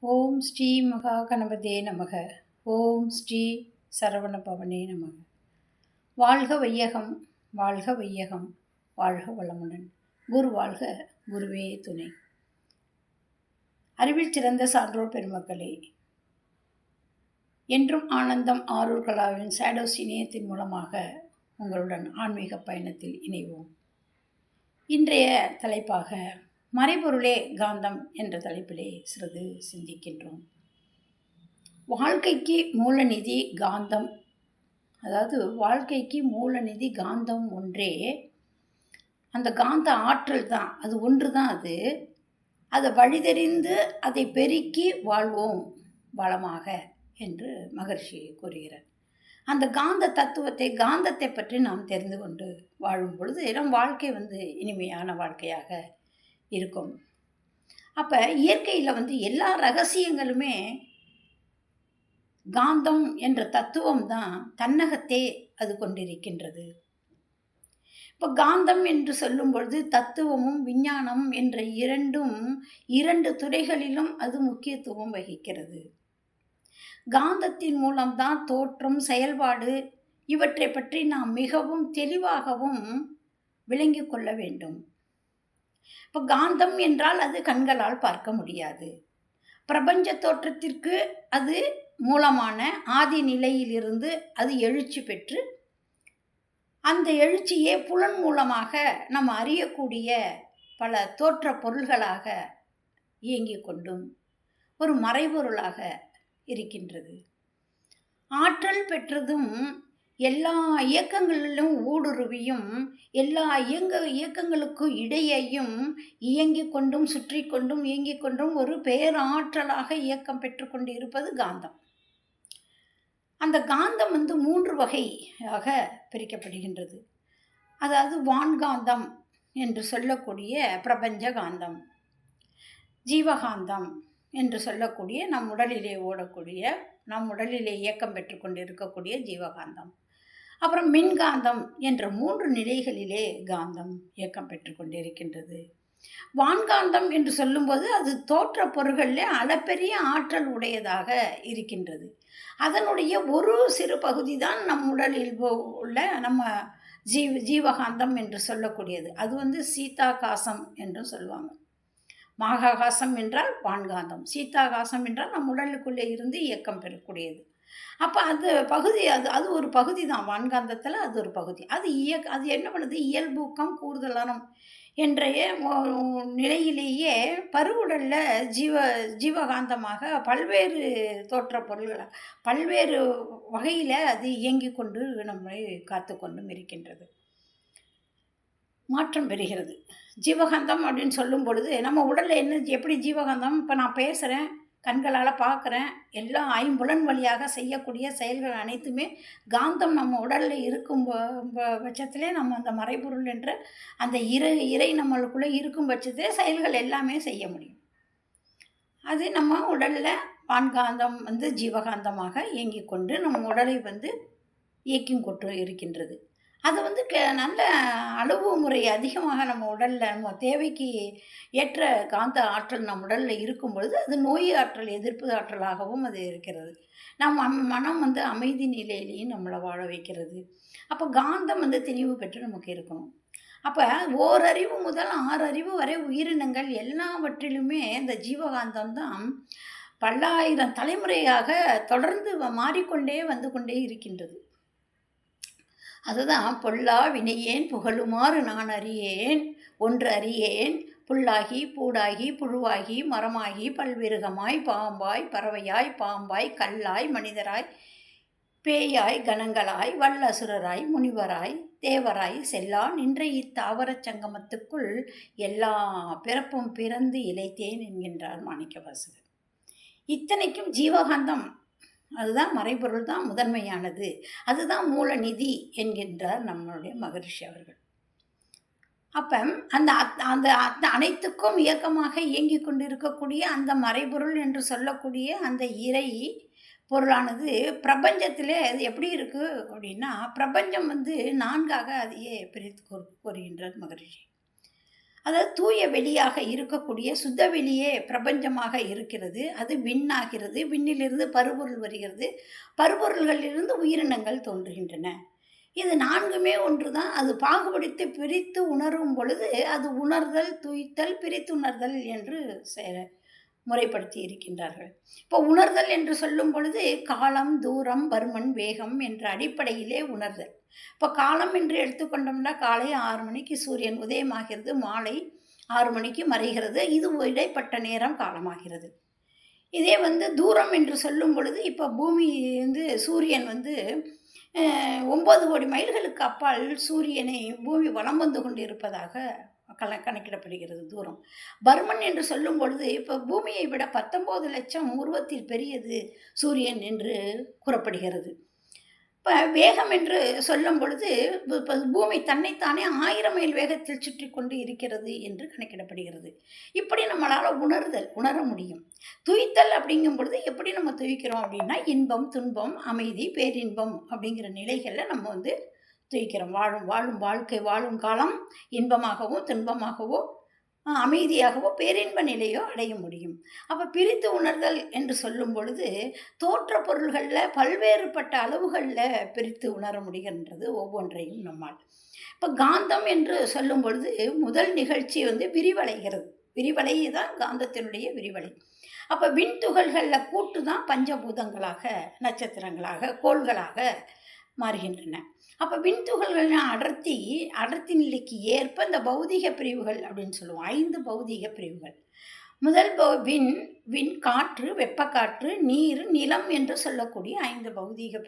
ஓம் ஸ்ரீ மகா கணபதே நமக. ஓம் ஸ்ரீ சரவண பவனே நமக. வாழ்க வையகம் வாழ்க வையகம் வாழ்க வளமுடன். குரு வாழ்க குருவே துணை. அறிவில் சிறந்த சான்றோர் பெருமக்களே என்றும் ஆனந்தம் ஆரூர் கலாவின் சேடோஸ் இணையத்தின் மூலமாக உங்களுடன் ஆன்மீக பயணத்தில் இணைவோம். இன்றைய தலைப்பாக மறைபொருளே காந்தம் என்ற தலைப்பிலே சிறிது சிந்திக்கின்றோம். வாழ்க்கைக்கு மூலநிதி காந்தம் அதாவது வாழ்க்கைக்கு மூலநிதி காந்தம் ஒன்றே அந்த காந்த ஆற்றல் தான் அது ஒன்று தான் அது. அதை வழிதெறிந்து அதை பெருக்கி வாழ்வோம் வளமாக என்று மகர்ஷி கூறுகிறார். அந்த காந்த தத்துவத்தை காந்தத்தை பற்றி நாம் தெரிந்து கொண்டு வாழும் பொழுது நம் வாழ்க்கை வந்து இனிமையான வாழ்க்கையாக இருக்கும். அப்போ இயற்கையில் வந்து எல்லா ரகசியங்களுமே காந்தம் என்ற தத்துவம் தான் தன்னகத்தே அது கொண்டிருக்கின்றது. இப்போ காந்தம் என்று சொல்லும் பொழுது தத்துவமும் விஞ்ஞானம் என்ற இரண்டும் இரண்டு துறைகளிலும் அது முக்கியத்துவம் வகிக்கிறது. காந்தத்தின் மூலம்தான் தோற்றம் செயல்பாடு இவற்றை பற்றி நாம் மிகவும் தெளிவாகவும் விளங்கி கொள்ள வேண்டும். இப்போ காந்தம் என்றால் அது கண்களால் பார்க்க முடியாது. பிரபஞ்ச தோற்றத்திற்கு அது மூலமான ஆதி நிலையிலிருந்து அது எழுச்சி பெற்று அந்த எழுச்சியே புலன் மூலமாக நம்ம அறியக்கூடிய பல தோற்ற பொருள்களாக இயங்கிக் கொண்டும் ஒரு மறைபொருளாக இருக்கின்றது. ஆற்றல் பெற்றதும் எல்லா இயக்கங்களிலும் ஊடுருவியும் எல்லா இயங்க இயக்கங்களுக்கும் இடையேயும் இயங்கிக் கொண்டும் சுற்றி கொண்டும் இயங்கிக் கொண்டும் ஒரு பேராற்றலாக இயக்கம் பெற்றுக்கொண்டு இருப்பது காந்தம். அந்த காந்தம் வந்து மூன்று வகையாக பிரிக்கப்படுகின்றது. அதாவது வான்காந்தம் என்று சொல்லக்கூடிய பிரபஞ்ச காந்தம் ஜீவகாந்தம் என்று சொல்லக்கூடிய நம் உடலிலே ஓடக்கூடிய நம் உடலிலே இயக்கம் பெற்றுக்கொண்டு இருக்கக்கூடிய ஜீவகாந்தம். அப்புறம் மின்காந்தம் என்ற மூன்று நிலைகளிலே காந்தம் இயக்கம் பெற்றுக்கொண்டிருக்கின்றது வான்காந்தம் என்று சொல்லும்போது அது தோற்ற பொருள்களில் அளப்பெரிய ஆற்றல் உடையதாக இருக்கின்றது. அதனுடைய ஒரு சிறு பகுதி தான் நம் உடலில் உள்ள நம்ம ஜீவ ஜீவகாந்தம் என்று சொல்லக்கூடியது. அது வந்து சீதாகாசம் என்றும் சொல்லுவாங்க. மாகாகாசம் என்றால் வான்காந்தம் சீதாகாசம் என்றால் நம் உடலுக்குள்ளே இருந்து இயக்கம் பெறக்கூடியது. அப்போ அது பகுதி அது அது ஒரு பகுதி தான் வான்காந்தத்தில் அது ஒரு பகுதி. அது இய அது என்ன பண்ணுது? இயல்பூக்கம் கூடுதலானம் என்றைய நிலையிலேயே பருவுடலில் ஜீவ ஜீவகாந்தமாக பல்வேறு தோற்ற பொருள்களாக பல்வேறு வகையில் அது இயங்கி கொண்டு நம்மை காத்து கொண்டும் இருக்கின்றது. மாற்றம் பெறுகிறது. ஜீவகாந்தம் அப்படின்னு சொல்லும் பொழுது நம்ம உடலில் என்ன எப்படி ஜீவகாந்தம்? இப்போ நான் பேசுகிறேன் கண்களால் பார்க்குறேன். எல்லா ஐம்புலன் வழியாக செய்யக்கூடிய செயல்கள் அனைத்துமே காந்தம் நம்ம உடலில் இருக்கும் பட்சத்திலே நம்ம அந்த மறைபொருள் என்ற அந்த இறை இறை நம்மளுக்குள்ளே இருக்கும் பட்சத்திலே செயல்கள் எல்லாமே செய்ய முடியும். அது நம்ம உடலில் வான்காந்தம் வந்து ஜீவகாந்தமாக இயங்கிக் கொண்டு நம்ம உடலை வந்து இயக்கி கொண்டு இருக்கின்றது. அது வந்து க நல்ல அளவு முறை அதிகமாக நம்ம உடலில் நம்ம தேவைக்கு ஏற்ற காந்த ஆற்றல் நம் உடலில் இருக்கும் பொழுது அது நோய் ஆற்றல் எதிர்ப்பு ஆற்றலாகவும் அது இருக்கிறது. நம் மனம் வந்து அமைதி நிலையிலையும் நம்மளை வாழ வைக்கிறது. அப்போ காந்தம் வந்து தெளிவு பெற்று நமக்கு இருக்கணும். அப்போ ஓரறிவு முதல் ஆறு அறிவு வரை உயிரினங்கள் எல்லாவற்றிலுமே இந்த ஜீவகாந்தம் தான் பல்லாயிரம் தலைமுறையாக தொடர்ந்து மாறிக்கொண்டே வந்து கொண்டே இருக்கின்றது. அதுதான் பொல்லா வினையேன் புகழுமாறு நான் அறியேன் ஒன்று அறியேன் புல்லாகி பூடாகி புழுவாகி மரமாகி பல்விருகமாய் பாம்பாய் பறவையாய் பாம்பாய் கல்லாய் மனிதராய் பேயாய் கணங்களாய் வல்லசுரராய் முனிவராய் தேவராய் செல்லா நின்ற இத்தாவரச் சங்கமத்துக்குள் எல்லா பிறப்பும் பிறந்து இழைத்தேன் என்கின்றார் மாணிக்கவாசகர். இத்தனைக்கும் ஜீவகாந்தம் அதுதான் மறைபொருள் தான் முதன்மையானது. அதுதான் மூலநிதி என்கின்றார் நம்மளுடைய மகரிஷி அவர்கள். அப்போ அந்த அந்த அந்த அனைத்துக்கும் இயக்கமாக இயங்கி கொண்டிருக்கக்கூடிய அந்த மறைபொருள் என்று சொல்லக்கூடிய அந்த இறை பொருளானது பிரபஞ்சத்திலே அது எப்படி இருக்குது அப்படின்னா பிரபஞ்சம் வந்து நான்காக அதையே பிரித்து கூறுகின்றார் மகரிஷி. அதாவது தூய வெளியாக இருக்கக்கூடிய சுத்த வெளியே பிரபஞ்சமாக இருக்கிறது. அது விண்ணாகிறது விண்ணிலிருந்து பருபொருள் வருகிறது. பருபொருள்களிலிருந்து உயிரினங்கள் தோன்றுகின்றன. இது நான்குமே ஒன்று தான் அது பாகுபடித்து பிரித்து உணரும் பொழுது அது உணர்தல் துய்த்தல் பிரித்துணர்தல் என்று செய்கிற முறைப்படுத்தி இருக்கின்றார்கள். இப்போ உணர்தல் என்று சொல்லும் பொழுது காலம் தூரம் பருமன் வேகம் என்ற அடிப்படையிலே உணர்தல். இப்போ காலம் என்று எடுத்துக்கொண்டோம்னா காலை ஆறு மணிக்கு சூரியன் உதயமாகிறது மாலை ஆறு மணிக்கு மறைகிறது. இது இடைப்பட்ட நேரம் காலமாகிறது. இதே வந்து தூரம் என்று சொல்லும் பொழுது இப்போ பூமி வந்து சூரியன் வந்து ஒம்பது கோடி மைல்களுக்கு அப்பால் சூரியனை பூமி வலம் வந்து கொண்டு இருப்பதாக கண கணக்கிடப்படுகிறது தூரம். பர்மன் என்று சொல்லும் பொழுது இப்போ பூமியை விட பத்தொம்போது லட்சம் உருவத்தில் பெரியது சூரியன் என்று கூறப்படுகிறது. இப்போ வேகம் என்று சொல்லும் பொழுது இப்போ பூமி தன்னைத்தானே ஆயிரம் மைல் வேகத்தில் சுற்றி கொண்டு இருக்கிறது என்று கணக்கிடப்படுகிறது. இப்படி நம்மளால் உணர்தல் உணர முடியும். துய்த்தல் அப்படிங்கும் பொழுது எப்படி நம்ம துய்க்கிறோம் அப்படின்னா இன்பம் துன்பம் அமைதி பேரின்பம் அப்படிங்கிற நிலைகளில் நம்ம வந்து துய்க்கிறோம் வாழும் வாழும் வாழ்க்கை வாழும் காலம் இன்பமாகவோ துன்பமாகவோ அமைதியாகவோ பேரின்ப நிலையோ அடைய முடியும். அப்போ பிரித்து உணர்தல் என்று சொல்லும் பொழுது தோற்ற பொருள்களில் பல்வேறுபட்ட அளவுகளில் பிரித்து உணர முடிகின்றது ஒவ்வொன்றையும் நம்மால். இப்போ காந்தம் என்று சொல்லும் பொழுது முதல் நிகழ்ச்சி வந்து விரிவடைகிறது. விரிவலை தான் காந்தத்தினுடைய விரிவலை அப்போ விண்துகள்களில் கூட்டு தான் பஞ்சபூதங்களாக நட்சத்திரங்களாக கோள்களாக மாறுகின்றன. அப்போ விண்துகள்கள்லாம் அடர்த்தி அடர்த்தி நிலைக்கு ஏற்ப இந்த பௌதிக பிரிவுகள் அப்படின்னு சொல்லுவோம். ஐந்து பௌதிக பிரிவுகள். முதல் பௌ- விண் விண் காற்று வெப்பக்காற்று நீர் நிலம் என்று சொல்லக்கூடிய ஐந்து பௌதீக